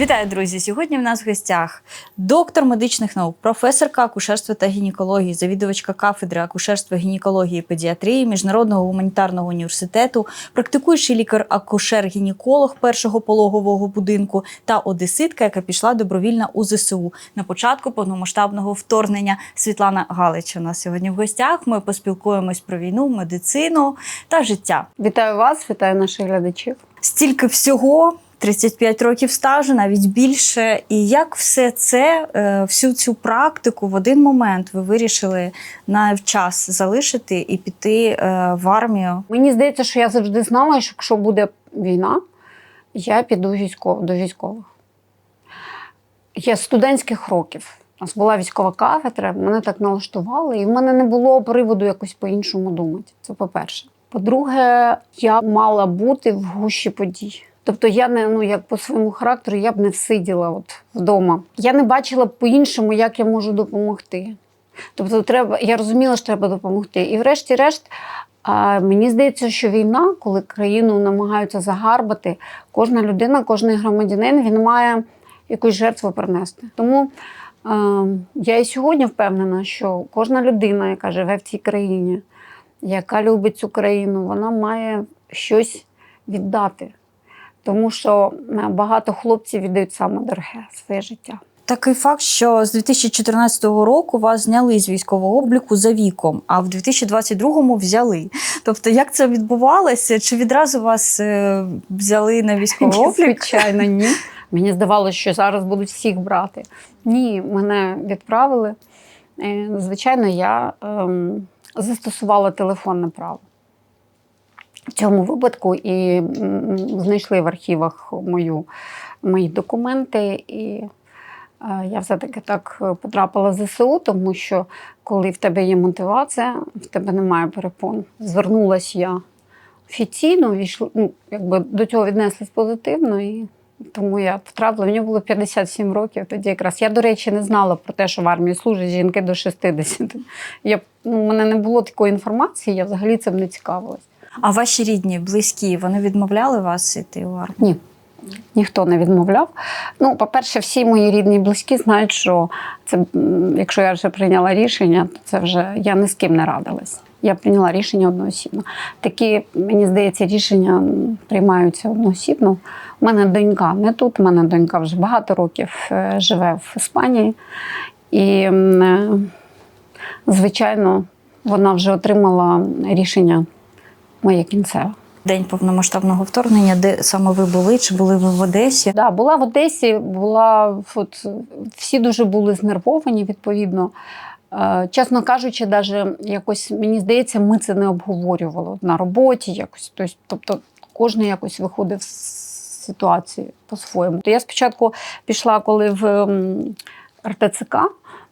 Вітаю, друзі! Сьогодні в нас в гостях доктор медичних наук, професорка акушерства та гінекології, завідувачка кафедри акушерства, гінекології і педіатрії Міжнародного гуманітарного університету, практикуючий лікар-акушер-гінеколог першого пологового будинку та одеситка, яка пішла добровільно у ЗСУ на початку повномасштабного вторгнення. Світлана Галич у нас сьогодні в гостях. Ми поспілкуємось про війну, медицину та життя. Вітаю вас, вітаю наших глядачів. стільки всього. 35 років стажу, навіть більше. І як все це, е, всю цю практику в один момент ви вирішили на час залишити і піти е, в армію? Мені здається, що я завжди знала, що якщо буде війна, я піду військов, до військових. Я з студентських років. У нас була військова кафедра, мене так налаштували, і в мене не було приводу якось по-іншому думати. Це по-перше. По-друге, я мала бути в гущі подій. Тобто я не ну як по своєму характеру я б не всиділа от вдома. Я не бачила по-іншому, як я можу допомогти. Тобто, треба, я розуміла, що треба допомогти. І врешті-решт, мені здається, що війна, коли країну намагаються загарбати, кожна людина, кожен громадянин він має якусь жертву принести. Тому е, я і сьогодні впевнена, що кожна людина, яка живе в цій країні, яка любить цю країну, вона має щось віддати. Тому що е, багато хлопців віддають саме дороге своє життя. Такий факт, що з 2014 року вас зняли з військового обліку за віком, а в 2022 взяли. Тобто, як це відбувалося? Чи відразу вас е, взяли на військовий облік? Звичайно, ні. Мені здавалося, що зараз будуть всіх брати. Ні, мене відправили. Е, Звичайно, я ем, застосувала телефонне право. В цьому випадку і знайшли в архівах мою, мої документи. І е, я все-таки так е, потрапила в ЗСУ, тому що коли в тебе є мотивація, в тебе немає перепон. Звернулася я офіційно, війшли, ну, якби до цього віднеслись позитивно. І тому я потрапила. Мені було 57 років тоді якраз. Я, до речі, не знала про те, що в армії служать жінки до 60. Я, ну, у мене не було такої інформації, я взагалі цим не цікавилась. А ваші рідні, близькі, вони відмовляли вас іти в армію? Ні. Ніхто не відмовляв. Ну, по-перше, всі мої рідні і близькі знають, що це, якщо я вже прийняла рішення, то це вже я ні з ким не радилась. Я прийняла рішення одноосібно. Такі, мені здається, рішення приймаються одноосібно. У мене донька не тут, у мене донька вже багато років е, живе в Іспанії. І, е, звичайно, вона вже отримала рішення моє кінцеве. День повномасштабного вторгнення, де саме ви були? Чи були ви в Одесі? Да, була в Одесі, була от, всі дуже були знервовані, відповідно. Е, Чесно кажучи, даже якось мені здається, ми це не обговорювали на роботі. Якось Тобто, тобто кожен якось виходив з ситуації по-своєму. То я спочатку пішла, коли в РТЦК.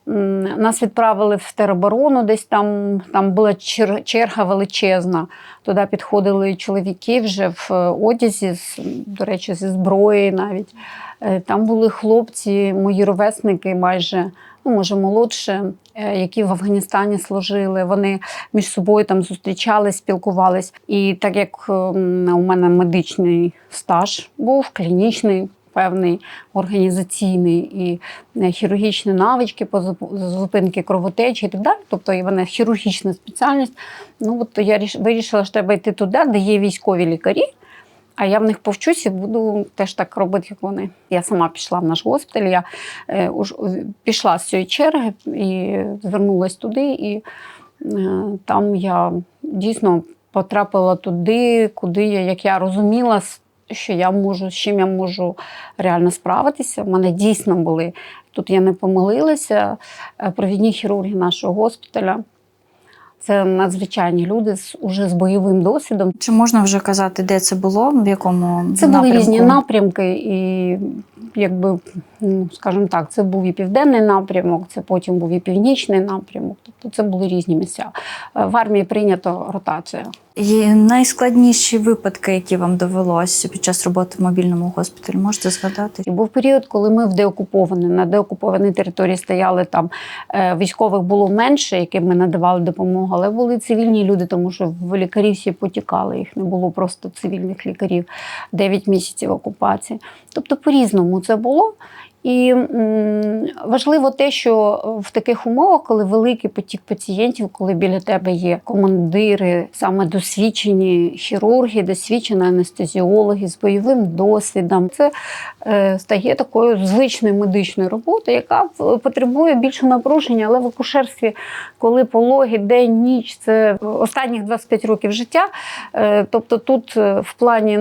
Нас відправили в тероборону, десь там, там була чер- черга величезна. Туди підходили чоловіки вже в е, одязі, з, до речі, зі зброї навіть. Е, Там були хлопці, мої ровесники майже, ну може молодше, е, які в Афганістані служили. Вони між собою там зустрічались, спілкувались. І так як у мене медичний стаж був, клінічний. Певний організаційний і е, хірургічні навички по зупинки кровотечі і так далі. Тобто і вона хірургічна спеціальність. Ну от я вирішила, що треба йти туди, де є військові лікарі. А я в них повчусь і буду теж так робити, як вони. Я сама пішла в наш госпіталь. Я е, уж, пішла з цієї черги і звернулася туди. І е, там я дійсно потрапила туди, куди я, як я розуміла, що я можу, з чим я можу реально справитися. У мене дійсно були. Тут я не помилилася. е, Провідні хірурги нашого госпіталя. Це надзвичайні люди з уже з бойовим досвідом. Чи можна вже казати, де це було? В якому Це були напрямку? різні напрямки, і якби ну, скажімо так, це був і південний напрямок, це потім був і північний напрямок. Тобто це були різні місця. Е, В армії прийнято ротація. І найскладніші випадки, які вам довелося під час роботи в мобільному госпіталі, можете згадати? І був період, коли ми в деокупованій, на деокупованій території стояли там е, військових було менше, яким ми надавали допомогу, але були цивільні люди, тому що в лікарі всі потікали. Їх не було просто цивільних лікарів 9 місяців окупації. Тобто по-різному це було. І важливо те, що в таких умовах, коли великий потік пацієнтів, коли біля тебе є командири, саме досвідчені хірурги, досвідчені анестезіологи з бойовим досвідом, це е, стає такою звичною медичною роботою, яка потребує більше напруження, але в акушерстві, коли пологи, день, ніч, це останніх 25 років життя. Е, тобто тут е, в плані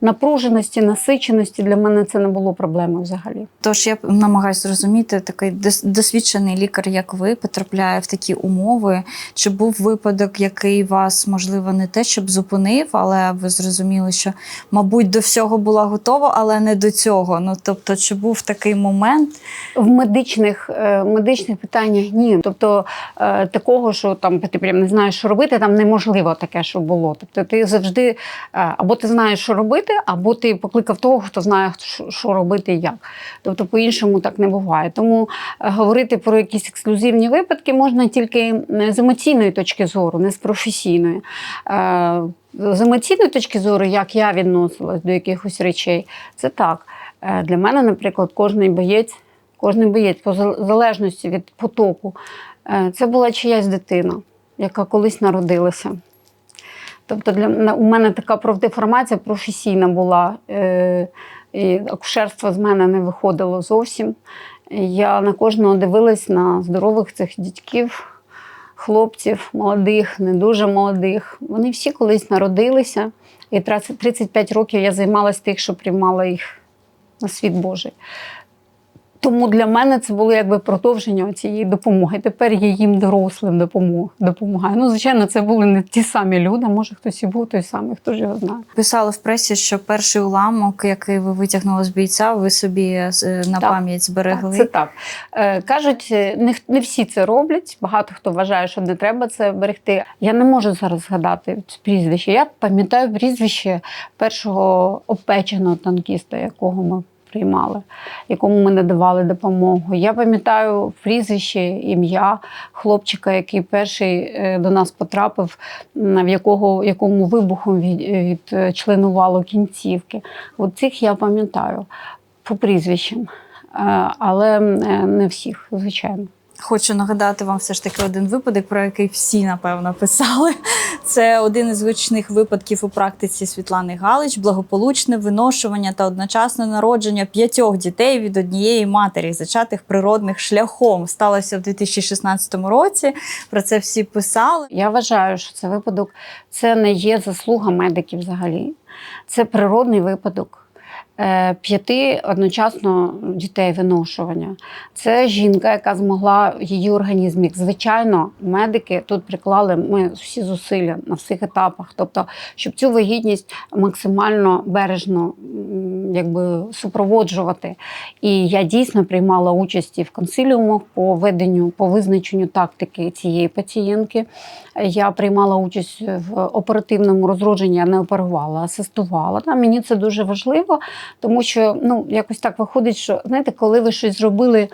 напруженості, насиченості для мене це не було проблеми взагалі. Тож я намагаюся зрозуміти, такий дос- досвідчений лікар, як ви, потрапляє в такі умови. Чи був випадок, який вас, можливо, не те, щоб зупинив, але ви зрозуміли, що, мабуть, до всього була готова, але не до цього. Ну тобто, чи був такий момент? В медичних, е, медичних питаннях ні. Тобто е, такого, що там ти прям не знаєш, що робити, там неможливо таке, що було. Тобто ти завжди е, або ти знаєш, що робити, або ти покликав того, хто знає, що робити і як. Тобто по-іншому так не буває. Тому е, говорити про якісь ексклюзивні випадки можна тільки з емоційної точки зору, не з професійної. Е, З емоційної точки зору, як я відносилась до якихось речей, це так. Е, Для мене, наприклад, кожний боєць, кожний боєць, по залежності від потоку, це була чиясь дитина, яка колись народилася. Тобто для у мене така профдеформація професійна була. І акушерство з мене не виходило зовсім. Я на кожного дивилась на здорових цих дітьків, хлопців, молодих, не дуже молодих. Вони всі колись народилися. І 35 років я займалася тих, що приймала їх на світ Божий. Тому для мене це було якби продовження цієї допомоги. Тепер я їм дорослим допомог- допомагаю. Ну, звичайно, це були не ті самі люди, може хтось і був той самий, хто ж його знає. Писали в пресі, що перший уламок, який ви витягнули з бійця, ви собі е, на Так. пам'ять зберегли. Так, це так. Е, кажуть, е, не, не всі це роблять. Багато хто вважає, що не треба це берегти. Я не можу зараз згадати прізвище. Я пам'ятаю прізвище першого опеченого танкіста, якого ми приймали, якому ми надавали допомогу. Я пам'ятаю прізвище, ім'я хлопчика, який перший е, до нас потрапив, в якого якому вибухом від, відчленувало кінцівки. От цих я пам'ятаю по прізвищам. Е, але е, не всіх, звичайно. Хочу нагадати вам все ж таки один випадок, про який всі напевно писали. Це один із гучних випадків у практиці Світлани Галич, благополучне виношування та одночасне народження п'ятьох дітей від однієї матері, зачатих природних шляхом. Сталося в 2016 році. Про це всі писали. Я вважаю, що це випадок це не є заслуга медиків взагалі. Це природний випадок. Е, П'яти одночасно дітей виношування. Це жінка, яка змогла її організм. Як звичайно, медики тут приклали ми всі зусилля на всіх етапах. Тобто, щоб цю вагітність максимально бережно якби, супроводжувати. І я дійсно приймала участь і в консиліумах по веденню, по визначенню тактики цієї пацієнтки. Я приймала участь в оперативному розродженні, я не оперувала, асистувала. Мені це дуже важливо, тому що ну, якось так виходить, що знаєте, коли ви щось зробили.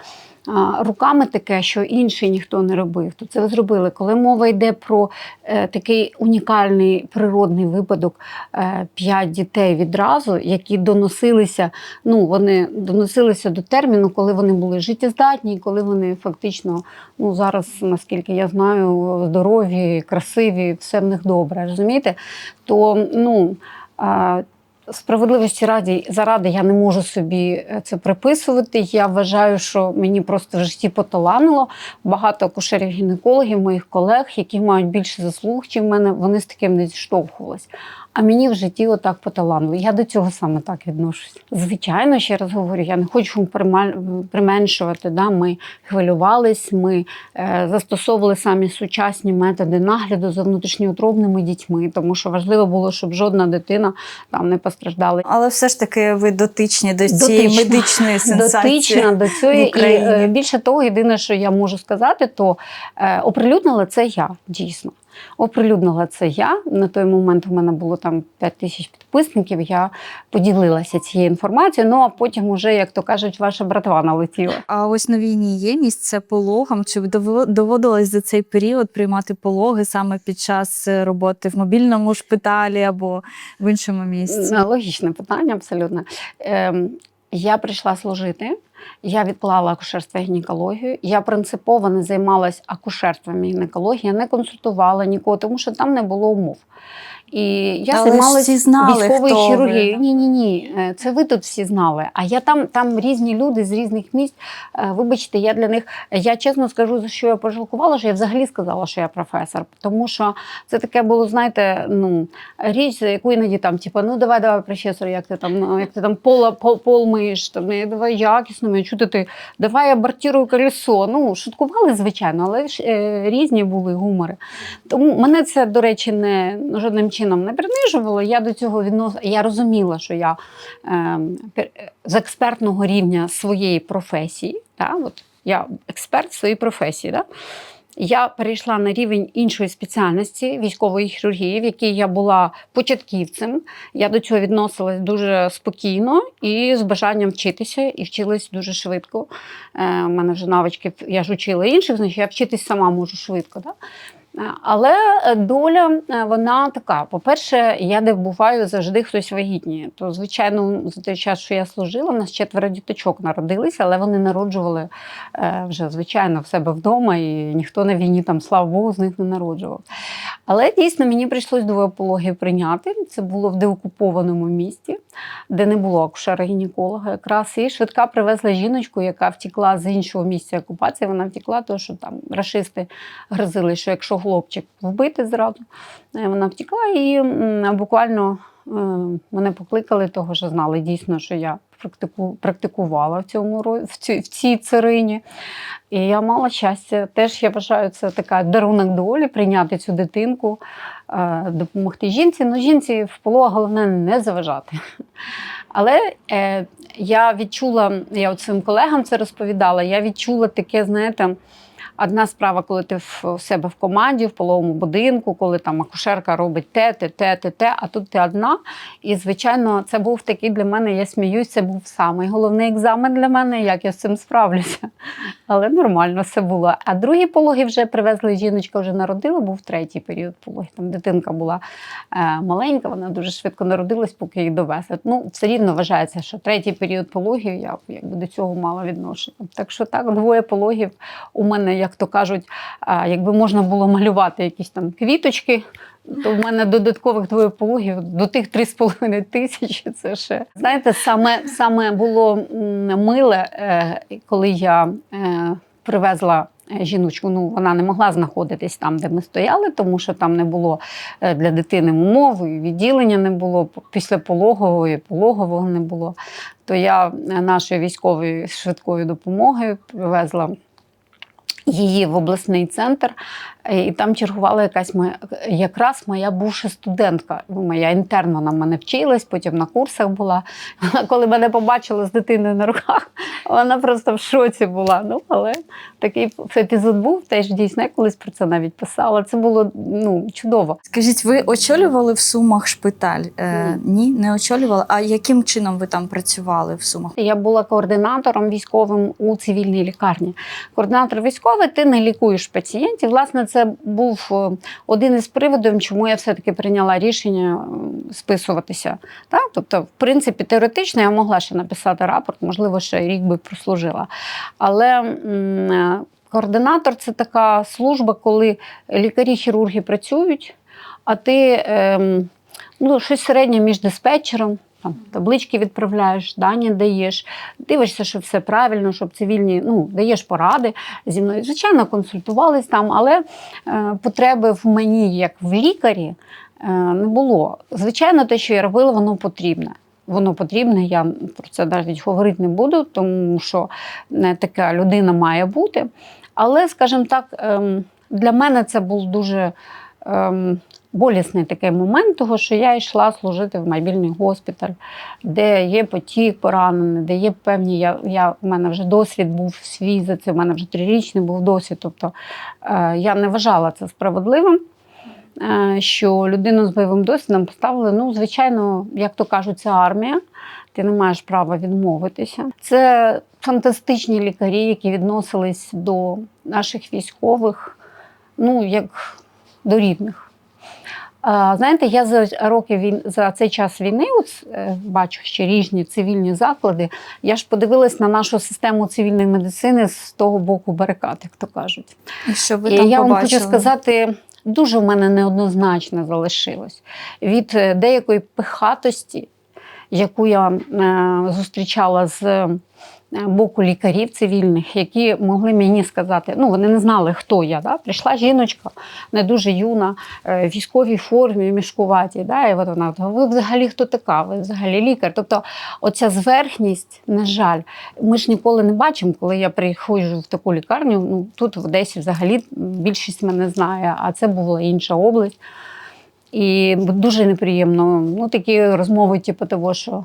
Руками таке, що інший ніхто не робив, то це ви зробили. Коли мова йде про е, такий унікальний природний випадок, е, п'ять дітей відразу, які доносилися, ну вони доносилися до терміну, коли вони були життєздатні, коли вони фактично, ну зараз, наскільки я знаю, здорові, красиві, все в них добре, розумієте? То ну. А, Справедливості раді заради я не можу собі е, це приписувати. Я вважаю, що мені просто в житті поталанило. Багато акушерів-гінекологів, моїх колег, які мають більше заслуг, чим в мене, вони з таким не зіштовхувалися. А мені в житті отак поталанило. Я до цього саме так відношусь. Звичайно, ще раз говорю, я не хочу применшувати. Да? Ми хвилювались, ми е, застосовували самі сучасні методи нагляду за внутрішньоутробними дітьми, тому що важливо було, щоб жодна дитина там не постраждала. Але все ж таки ви дотичні до цієї Дотична. медичної сенсації. Дотична до цього. І е, більше того, єдине, що я можу сказати, то е, оприлюднила це я дійсно. Оприлюднила це я. На той момент у мене було там 5 тисяч підписників. Я поділилася цією інформацією. Ну а потім, уже, як то кажуть, ваша братва налетіла. А ось на війні є місце пологам? Чи доводилось за цей період приймати пологи саме під час е, роботи в мобільному шпиталі або в іншому місці? Логічне питання, абсолютно. Я прийшла служити. Я відклала акушерство і гінекологію. Я принципово не займалась акушерством і гінекологією, не консультувала нікого, тому що там не було умов. І я Але займалась знали, військовою хірургією. Ні, ні, ні. Це ви тут всі знали. А я там, там різні люди з різних місць. Е, Вибачте, я для них, я чесно скажу, за що я пожалкувала, що я взагалі сказала, що я професор. Тому що це таке було, знаєте, ну, річ, за яку іноді там, типу, ну давай, давай, професор, як ти там, ну, як ти там пола, пол, пол миєш, там, «Ні, давай якісно, мені чути ти, давай я абортирую колесо. Ну, шуткували, звичайно, але ж е, різні були гумори. Тому мене це, до речі, не ну, жодним чином не принижувало. Я до цього відносила. Я розуміла, що я е, з експертного рівня своєї професії, та, от я експерт своєї професії. Да? Я перейшла на рівень іншої спеціальності військової хірургії, в якій я була початківцем. Я до цього відносилась дуже спокійно і з бажанням вчитися, і вчилась дуже швидко. Е, У мене вже навички, я ж учила інших, значить я вчитись сама можу швидко. Да? Але е, доля е, вона така. По-перше, я де буваю завжди хтось вагітніє. То, звичайно, за той час, що я служила, у нас четверо діточок народилися, але вони народжували е, вже звичайно в себе вдома, і ніхто на війні там, слава Богу, з них не народжував. Але дійсно мені прийшлось двоє пологів прийняти. Це було в деокупованому місті, де не було акушера-гінеколога. Якраз і швидка привезла жіночку, яка втекла з іншого місця окупації. Вона втекла, тому що там рашисти грозили, що якщо хлопчик вбити зразу, е, вона втекла і буквально е, мене покликали, того що знали дійсно, що я практику, практикувала в цьому в цій, в цій царині. І я мала щастя. Теж я вважаю, це така дарунок долі прийняти цю дитинку, е, допомогти жінці. Ну, жінці в поло головне не заважати. Але е, я відчула, я своїм колегам це розповідала, я відчула таке, знаєте, одна справа, коли ти в себе в команді, в половому будинку, коли там акушерка робить те, те, те, те, те, а тут ти одна. І, звичайно, це був такий для мене, я сміюсь, це був самий головний екзамен для мене, як я з цим справлюся. Але нормально все було. А другі пологи вже привезли, жіночка вже народила, був третій період пологів. Там дитинка була е, маленька, вона дуже швидко народилась, поки її довезли. Ну, все рівно вважається, що третій період пологів я якби до цього мала відношення. Так що так, двоє пологів у мене, як то кажуть, якби можна було малювати якісь там квіточки. То в мене додаткових двоє пологів до тих 3,5 тисячі. Це ще знаєте, саме, саме було миле, е, коли я е, привезла е, жіночку. Ну вона не могла знаходитись там, де ми стояли, тому що там не було для дитини умов, і відділення не було після пологового, і пологового не було. То я нашої військової швидкої допомоги привезла її в обласний центр, і там чергувала якась моя якраз моя бувша студентка. Ну, Моя інтерн вона в мене вчилась, потім на курсах була. Вона, коли мене побачила з дитиною на руках, вона просто в шоці була. Ну, але такий епізод був, теж дійсно я колись про це навіть писала. Це було ну, чудово. Скажіть, ви очолювали в Сумах шпиталь? Е, ні, не очолювали. А яким чином ви там працювали в Сумах? Я була координатором військовим у цивільній лікарні. Координатор військовий, ти не лікуєш пацієнтів. Власне, це був е, один із приводів, чому я все-таки прийняла рішення списуватися. Так? Тобто, в принципі, теоретично я могла ще написати рапорт, можливо, ще рік би прослужила. Але е, координатор це така служба, коли лікарі-хірурги працюють, а ти ем, ну, щось середнє між диспетчером. Там таблички відправляєш, дані даєш, дивишся, щоб все правильно, щоб цивільні, ну, даєш поради зі мною. Звичайно, консультувались там, але е, потреби в мені, як в лікарі, е, не було. Звичайно, те, що я робила, воно потрібне. Воно потрібне, я про це навіть говорити не буду, тому що не така людина має бути. Але, скажімо так, ем, для мене це був дуже ем, болісний такий момент, того, що я йшла служити в мобільний госпіталь, де є потік поранений, де є певні. Я, я, у мене вже досвід був свій за це, у мене вже трирічний був досвід. Тобто е, я не вважала це справедливим. е, Що людину з бойовим досвідом поставили, ну, звичайно, як то кажуть, це армія, ти не маєш права відмовитися. Це фантастичні лікарі, які відносились до наших військових, ну, як до рідних. Знаєте, я за роки він за цей час війни, от, е, бачу ще різні цивільні заклади. Я ж подивилась на нашу систему цивільної медицини з того боку барикад, як то кажуть. І що ви І там я вам побачили? хочу сказати, дуже в мене неоднозначно залишилось від е, деякої пихатості, яку я е, зустрічала з боку лікарів цивільних, які могли мені сказати, ну вони не знали, хто я. Да? Прийшла жіночка, не дуже юна, е, в військовій формі, мішкуватій. Да? І от вона, ви взагалі хто така? Ви взагалі лікар. Тобто, оця зверхність, на жаль, ми ж ніколи не бачимо, коли я приходжу в таку лікарню. Ну тут в Одесі взагалі більшість мене знає, а це була інша область. І дуже неприємно. Ну, такі розмови, типу того, що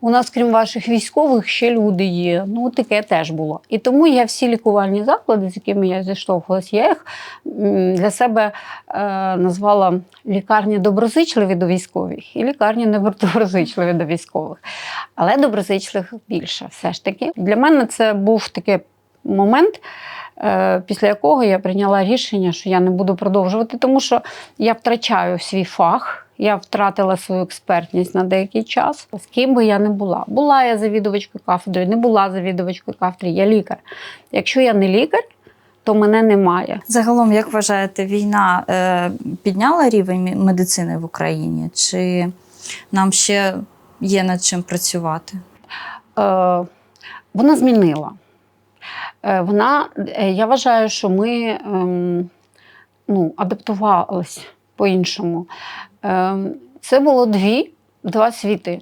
у нас, крім ваших військових, ще люди є. Ну, таке теж було. І тому я всі лікувальні заклади, з якими я зіштовхувалася, я їх для себе е, назвала лікарні доброзичливі до військових і лікарні недоброзичливі до військових. Але доброзичливих більше все ж таки. Для мене це був такий момент. е, Після якого я прийняла рішення, що я не буду продовжувати, тому що я втрачаю свій фах, я втратила свою експертність на деякий час. З ким би я не була. Була я завідувачкою кафедри, не була завідувачкою кафедри, я лікар. Якщо я не лікар, то мене немає. Загалом, як вважаєте, війна е, підняла рівень медицини в Україні? Чи нам ще є над чим працювати? Е, вона змінила. Е, вона, е, я вважаю, що ми ем, ну, адаптувалися по-іншому. Ем, це було дві, два світи.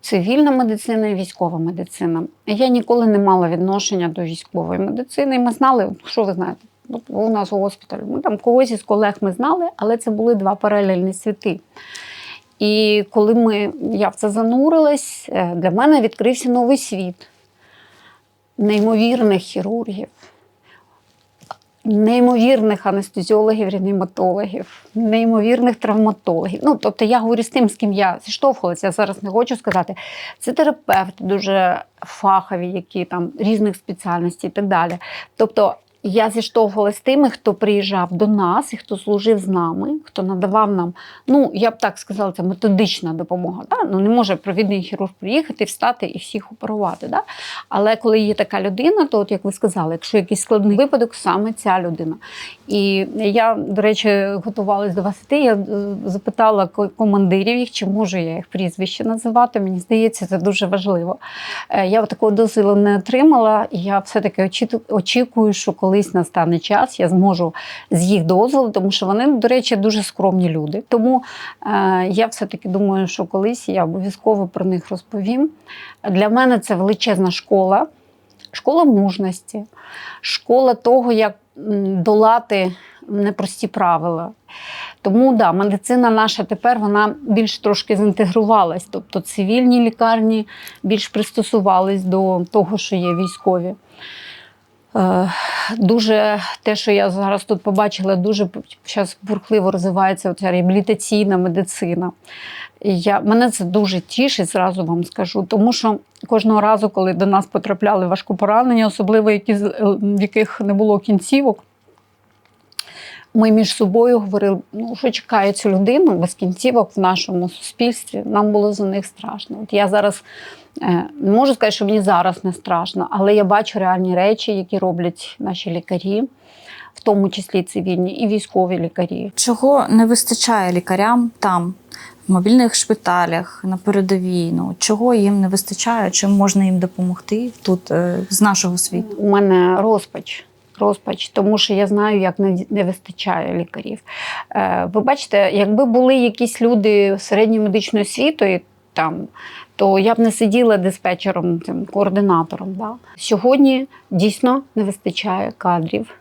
Цивільна медицина і військова медицина. Я ніколи не мала відношення до військової медицини. Ми знали, що ви знаєте, у нас у госпіталі. Ми там когось із колег ми знали, але це були два паралельні світи. І коли ми, я в це занурилась, е, для мене відкрився новий світ неймовірних хірургів, неймовірних анестезіологів, реаніматологів, неймовірних травматологів. Ну, тобто я говорю з тим, з ким я зіштовхувалася, я зараз не хочу сказати. Це терапевти дуже фахові, які там різних спеціальностей і так далі. Тобто я зіштовхувалася з тими, хто приїжджав до нас і хто служив з нами, хто надавав нам, ну я б так сказала, це методична допомога. Да? Ну не може провідний хірург приїхати, встати і всіх оперувати. Да? Але коли є така людина, то от як ви сказали, якщо якийсь складний випадок, саме ця людина. І я, до речі, готувалась до вас іти. Я е, запитала командирів їх, чи можу я їх прізвище називати. Мені здається, це дуже важливо. Е, Я такого дозволу не отримала, і я все-таки очікую, що колись настане час, я зможу з їх дозволу, тому що вони, до речі, дуже скромні люди. Тому е, я все-таки думаю, що колись я обов'язково про них розповім. Для мене це величезна школа, школа мужності, школа того, як долати непрості правила. Тому да, медицина наша тепер вона більш трошки зінтегрувалась. Тобто цивільні лікарні більш пристосувались до того, що є військові. Е, Дуже те, що я зараз тут побачила, дуже зараз бурхливо розвивається ця реабілітаційна медицина. Я, мене це дуже тішить, зразу вам скажу, тому що кожного разу, коли до нас потрапляли важкопоранення, особливо які, е, в яких не було кінцівок, ми між собою говорили, ну що чекає цю людину без кінцівок в нашому суспільстві. Нам було за них страшно. От я зараз не можу сказати, що мені зараз не страшно, але я бачу реальні речі, які роблять наші лікарі, в тому числі цивільні і військові лікарі. Чого не вистачає лікарям там, в мобільних шпиталях, на передовій? Ну, чого їм не вистачає? Чим можна їм допомогти тут е, з нашого світу? У мене розпач. розпач, тому що я знаю, як не, вистачає лікарів. Е, ви бачите, якби були якісь люди середньої медичної освітою, там, то я б не сиділа диспетчером, цим, координатором. Да? Сьогодні дійсно не вистачає кадрів,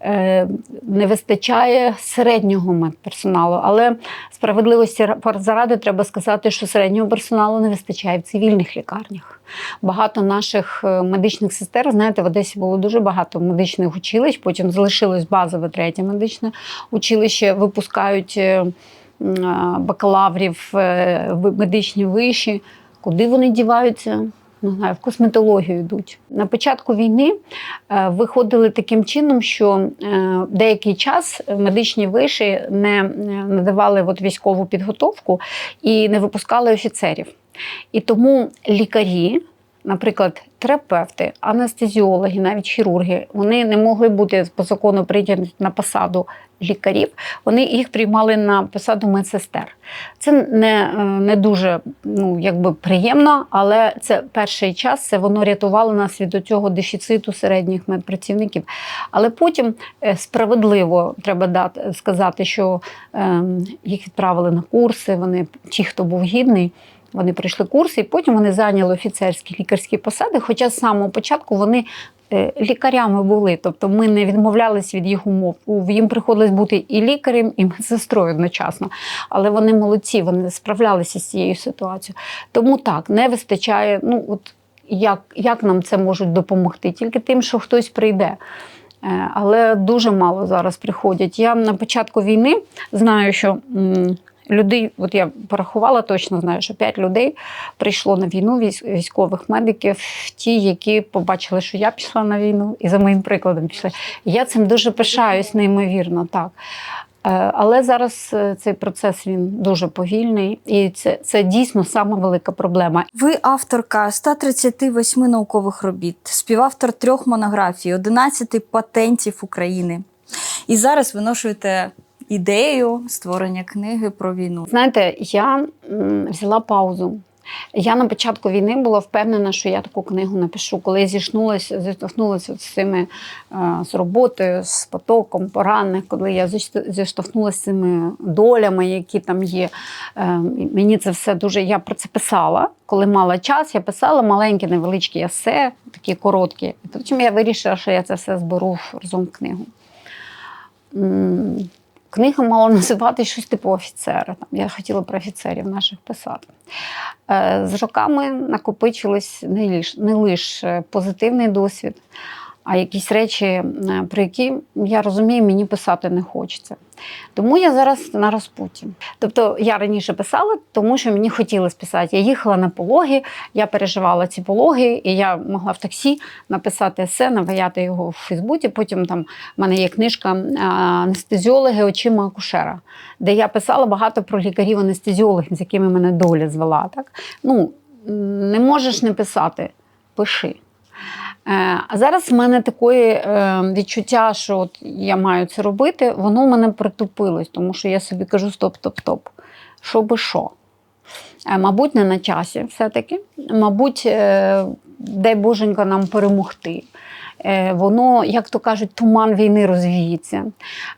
е, не вистачає середнього медперсоналу. Але справедливості заради треба сказати, що середнього персоналу не вистачає в цивільних лікарнях. Багато наших е, медичних сестер, знаєте, в Одесі було дуже багато медичних училищ, потім залишилось базове третє медичне училище, випускають е, бакалаврів в медичні виші. Куди вони діваються? Не знаю, в косметологію йдуть. На початку війни е, виходили таким чином, що е, деякий час медичні виші не е, надавали от військову підготовку і не випускали офіцерів. І тому лікарі, наприклад, терапевти, анестезіологи, навіть хірурги, вони не могли бути по закону прийняті на посаду лікарів, вони їх приймали на посаду медсестер. Це не, е, не дуже ну, якби приємно, але це перший час це воно рятувало нас від цього дефіциту середніх медпрацівників. Але потім е, справедливо треба дати, сказати, що е, їх відправили на курси. Вони, ті, хто був гідний, вони пройшли курси, і потім вони зайняли офіцерські лікарські посади. Хоча з самого початку вони е, лікарями були, тобто ми не відмовлялись від їх умов. Їм приходилось бути і лікарем, і медсестрою одночасно. Але вони молодці, вони справлялися з цією ситуацією. Тому так, не вистачає. Ну от як, як нам це можуть допомогти? Тільки тим, що хтось прийде. Е, Але дуже мало зараз приходять. Я на початку війни знаю, що людей, от я порахувала, точно знаю, що 5 людей прийшло на війну військ- військових медиків, ті, які побачили, що я пішла на війну, і за моїм прикладом пішли. Я цим дуже пишаюсь, неймовірно, так. Е, Але зараз е, цей процес він дуже повільний, і це, це дійсно сама велика проблема. Ви авторка 138 наукових робіт, співавтор трьох монографій, 11 патентів України. І зараз виношуєте ідею створення книги про війну. Знаєте, я взяла паузу. Я на початку війни була впевнена, що я таку книгу напишу. Коли я зіштовхнулася, зіштовхнулася з цими е, з роботою, з потоком поранених, коли я зіштовхнулася з цими долями, які там є. Е, мені це все дуже. Я про це писала. Коли мала час, я писала маленькі, невеличкі есе, такі короткі. Потім я вирішила, що я це все зберу разом в книгу. Книга мала називати щось типу офіцера. Там, я хотіла про офіцерів наших писати. Е, З роками лише не лише позитивний досвід, а якісь речі, про які я розумію, мені писати не хочеться. Тому я зараз на розпуті. Тобто я раніше писала, тому що мені хотілося писати. Я їхала на пологи, я переживала ці пологи, і я могла в таксі написати есе, наваяти його в Фейсбуці. Потім там в мене є книжка анестезіологи очима акушера, де я писала багато про лікарів-анестезіологів, з якими мене доля звела. Так? Ну, не можеш не писати, пиши. Е, А зараз в мене таке відчуття, що от я маю це робити, воно в мене притупилось, тому що я собі кажу: стоп, стоп, стоп. Що би що? Е, Мабуть, не на часі все-таки. Мабуть, е, дай Боженька нам перемогти. Е, Воно, як то кажуть, туман війни розвіється.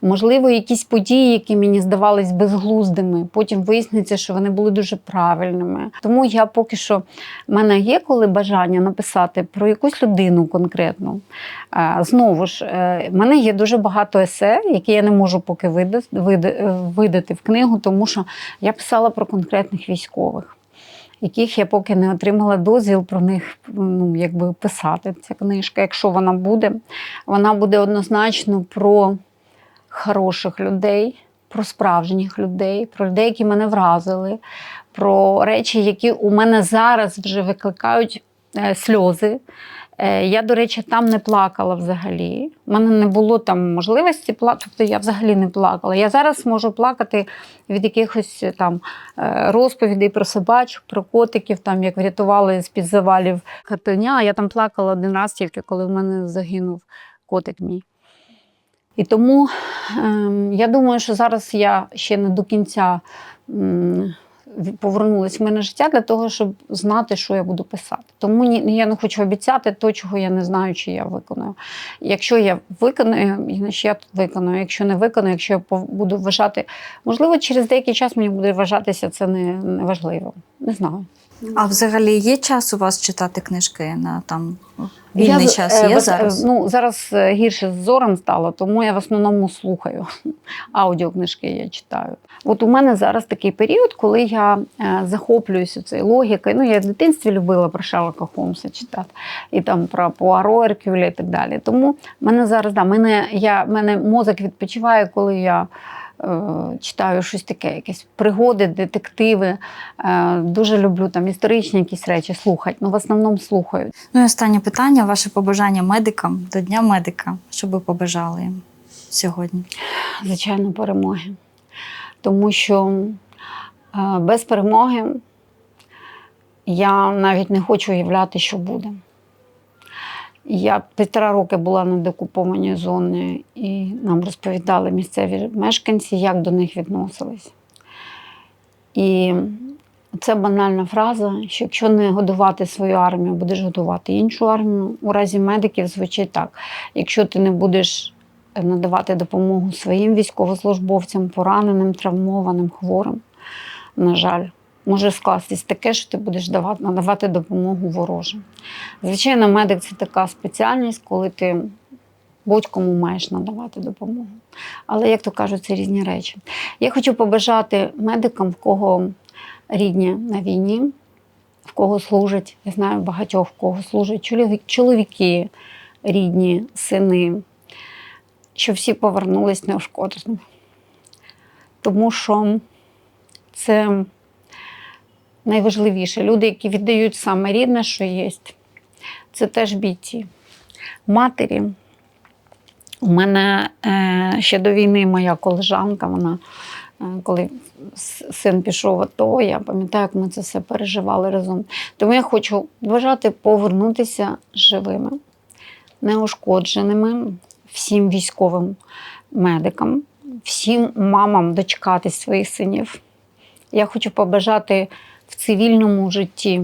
Можливо, якісь події, які мені здавались безглуздими, потім виясниться, що вони були дуже правильними. Тому я поки що в мене є коли бажання написати про якусь людину конкретну. Е, Знову ж, е, в мене є дуже багато есе, які я не можу поки видати, в книгу, тому що я писала про конкретних військових. Яких я поки не отримала дозвіл про них ну, якби писати. Ця книжка, якщо вона буде, вона буде однозначно про хороших людей, про справжніх людей, про людей, які мене вразили, про речі, які у мене зараз вже викликають е, сльози. Е, Я, до речі, там не плакала взагалі. У мене не було там можливості плакати, тобто я взагалі не плакала. Я зараз можу плакати від якихось е, там е, розповідей про собачок, про котиків, там як врятували з-під завалів катаня. Я там плакала один раз тільки, коли в мене загинув котик мій. І тому ем, я думаю, що зараз я ще не до кінця м, в- мене життя для того, щоб знати, що я буду писати. Тому ні, я не хочу обіцяти то, чого я не знаю, чи я виконую. Якщо я виконую, значить я виконую. Якщо не виконую, якщо я буду вважати, можливо, через деякий час мені буде вважатися це не, не важливо. Не знаю. А взагалі є час у вас читати книжки на там вільний Я час? е, Є зараз? е, Ну, зараз е, гірше з зором стало, тому я в основному слухаю. Аудіокнижки я читаю. От у мене зараз такий період, коли я захоплююся цією логікою. Ну, я в дитинстві любила про Шерлока Холмса читати, і там про Пуаро, Еркюля і так далі. Тому в мене зараз да, мене, я, мене мозок відпочиває, коли я. Е, Читаю щось таке, якісь пригоди, детективи. Е, Дуже люблю там історичні якісь речі слухати. Ну, в основному слухаю. Ну і останнє питання: ваше побажання медикам до Дня медика. Що би побажали їм сьогодні? звичайно, перемоги. Тому що е, без перемоги я навіть не хочу уявляти, що буде. Я півтора роки була на декупованій зоні, і нам розповідали місцеві мешканці, як до них відносились. І це банальна фраза, що якщо не годувати свою армію, будеш годувати іншу армію. У разі медиків звучить так: якщо ти не будеш надавати допомогу своїм військовослужбовцям, пораненим, травмованим, хворим, на жаль, може скластись таке, що ти будеш давати, надавати допомогу ворожим. Звичайно, медик це така спеціальність, коли ти будь-кому маєш надавати допомогу. Але, як то кажуть, це різні речі. Я хочу побажати медикам, в кого рідні на війні, в кого служать, я знаю багатьох, в кого служать чоловіки, рідні, сини, щоб всі повернулись неушкодженими. Тому що це найважливіше. Люди, які віддають саме рідне, що є, це теж бійці. Матері. У мене е, ще до війни моя колежанка, вона, е, коли син пішов в АТО, я пам'ятаю, як ми це все переживали разом. Тому я хочу бажати повернутися живими, неушкодженими всім військовим медикам, всім мамам дочекатись своїх синів. Я хочу побажати в цивільному житті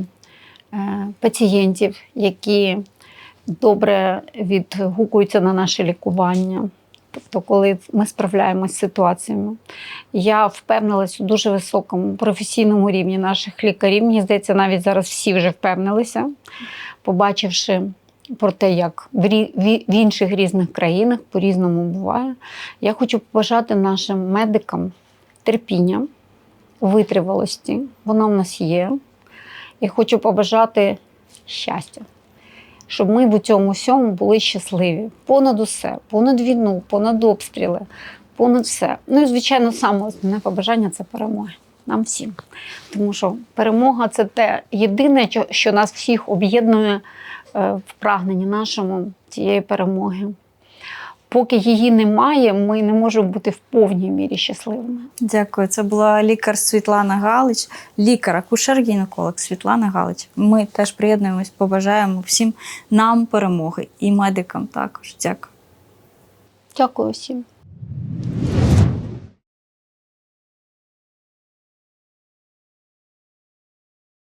е, пацієнтів, які добре відгукуються на наше лікування. Тобто, коли ми справляємося з ситуаціями, я впевнилась у дуже високому професійному рівні наших лікарів. Мені здається, навіть зараз всі вже впевнилися, побачивши про те, як в інших різних країнах по-різному буває. Я хочу побажати нашим медикам терпіння, витривалості. Воно в нас є. І хочу побажати щастя, щоб ми в цьому всьому були щасливі. Понад усе, понад війну, понад обстріли, понад все. Ну і, звичайно, саме основне побажання це перемоги. Нам всім. Тому що перемога це те єдине, що- що нас всіх об'єднує е, в прагненні нашому цієї перемоги. Поки її немає, ми не можемо бути в повній мірі щасливими. Дякую. Це була лікар Світлана Галич, лікар, акушер-гінеколог Світлана Галич. Ми теж приєднуємось, побажаємо всім нам перемоги і медикам також. Дякую. Дякую всім.